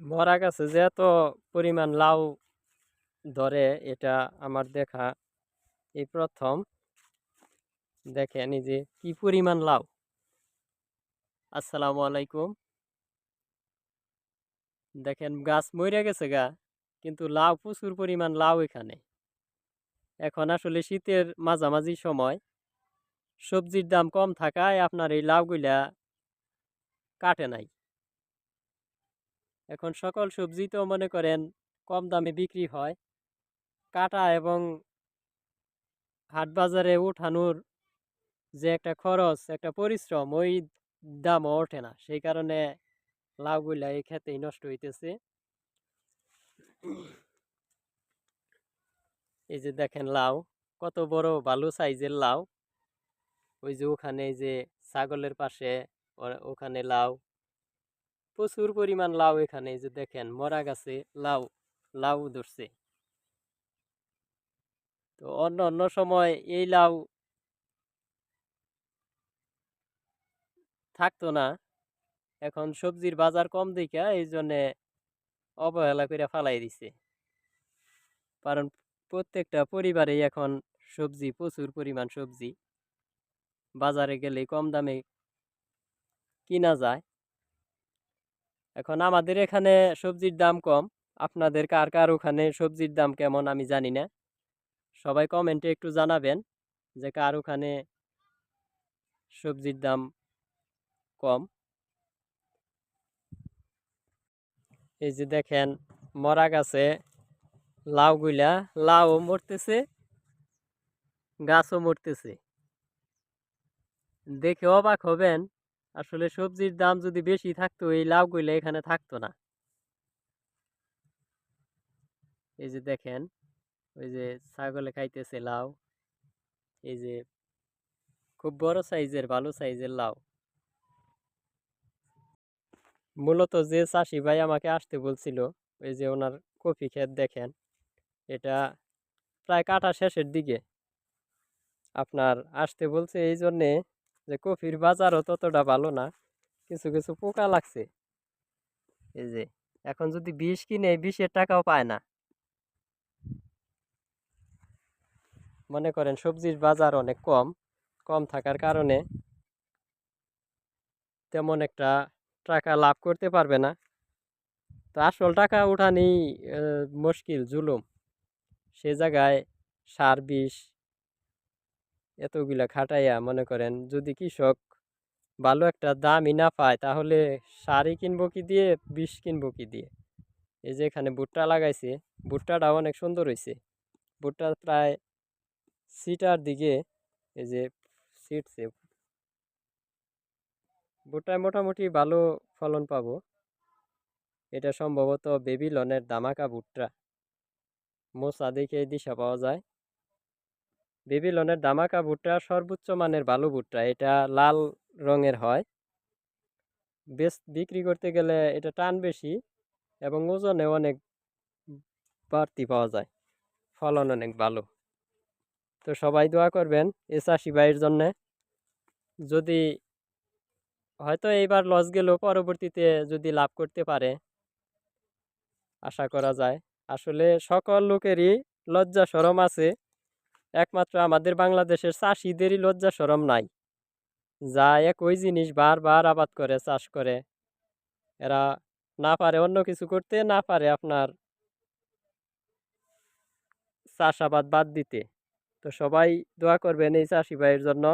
মরা গাছে। যে এত পরিমাণ লাউ ধরে এটা আমার দেখা, এই প্রথম। দেখেন যে কি পরিমাণ লাউ। আসসালামু আলাইকুম। দেখেন গাছ মরে গেছে গা, কিন্তু লাউ, প্রচুর পরিমাণ লাউ এখানে। এখন আসলে শীতের মাঝামাঝি সময়, সবজির দাম কম থাকায় আপনার এই লাউগুলা কাটে নাই। এখন সকল সবজি তো মনে করেন কম দামে বিক্রি হয়। কাটা এবং হাট বাজারে উঠানোর যে একটা খরচ, একটা পরিশ্রম, ওই দামও ওঠে না। সেই কারণে লাউগুলা এই খেতেই নষ্ট হইতেছে। এই যে দেখেন লাউ, কত বড় ভালো সাইজের লাউ। ওই যে ওখানে যে ছাগলের পাশে ওখানে লাউ প্রচুর পরিমাণ লাউ এখানে যে দেখেন, মরা গাছে লাউ লাউ ধরছে। তো অন্য অন্য সময় এই লাউ থাকতো না। এখন সবজির বাজার কম দেখা এই জন্যে অবহেলা করে ফালাই দিছে। কারণ প্রত্যেকটা পরিবারেই এখন সবজি, প্রচুর পরিমাণ সবজি। বাজারে গেলে কম দামে কিনা যায়। এখন আমাদের এখানে সবজির দাম কম। আপনাদের কার কার ওখানে সবজির দাম কেমন আমি জানি না। সবাই কমেন্টে একটু জানাবেন যে কার ওখানে সবজির দাম কম। এই যে দেখেন মরা গাছে লাউগুলা লাউ মরতেছে, গাছও মরতেছে। দেখে অবাক হবেন আসলে সবজির দাম যদি বেশি থাকতো, এই লাউগুলা এখানে থাকতো না। এই যে দেখেন, ওই যে ছাগলে খাইতেছে লাউ, এই যে খুব বড় সাইজের, ভালো সাইজের লাউ। মূলত যে চাষি ভাই আমাকে আসতে বলছিল, ওই যে ওনার কফি ক্ষেত দেখেন, এটা প্রায় কাটা শেষের দিকে। আপনার আসতে বলছে এই জন্যে যে কফির বাজারও ততটা ভালো না, কিছু কিছু পোকা লাগছে। এই যে, এখন যদি বিষ কিনে বিষের টাকাও পায় না। মনে করেন সবজির বাজার অনেক কম কম থাকার কারণে তেমন একটা টাকা লাভ করতে পারবে না। তো আসল টাকা উঠানি মুশকিল, জুলুম। সে জায়গায় সার, বিষ এতগুলা খাটাইয়া মনে করেন, যদি কৃষক ভালো একটা দামই না পায়, তাহলে সারই কিনবো কি দিয়ে, বিষ কিনবো কি দিয়ে? এই যে এখানে ভুট্টা লাগাইছে, ভুট্টাটা অনেক সুন্দর হয়েছে ভুট্টা প্রায় সিটার দিকে এই যে সিটছে ভুট্টায় মোটামুটি ভালো ফলন পাবো। এটা সম্ভবত বেবিলনের দামাকা ভুট্টা। মোসা দেখে দিশা পাওয়া যায়। বেবিলনের দামাকা ভুট্টা সর্বোচ্চ মানের ভালো ভুট্টা, এটা লাল রঙের হয়। বেশ বিক্রি করতে গেলে এটা টান বেশি এবং ওজনে অনেক বাড়তি পাওয়া যায়। ফলন অনেক ভালো। তো সবাই দোয়া করবেন এ চাষি ভাইয়ের জন্যে। যদি হয়তো এইবার লস গেলেও পরবর্তীতে যদি লাভ করতে পারে, আশা করা যায়। আসলে সকল লোকেরই লজ্জা সরম আছে। একমাত্র আমাদের বাংলাদেশের চাষিদেরই লজ্জা সরম নাই। যা একই জিনিস বারবার আবাদ করে, চাষ করে। এরা না পারে অন্য কিছু করতে, না পারে আপনার চাষাবাদ বাদ দিতে। তো সবাই দোয়া করবেন এই চাষি ভাইয়ের জন্য।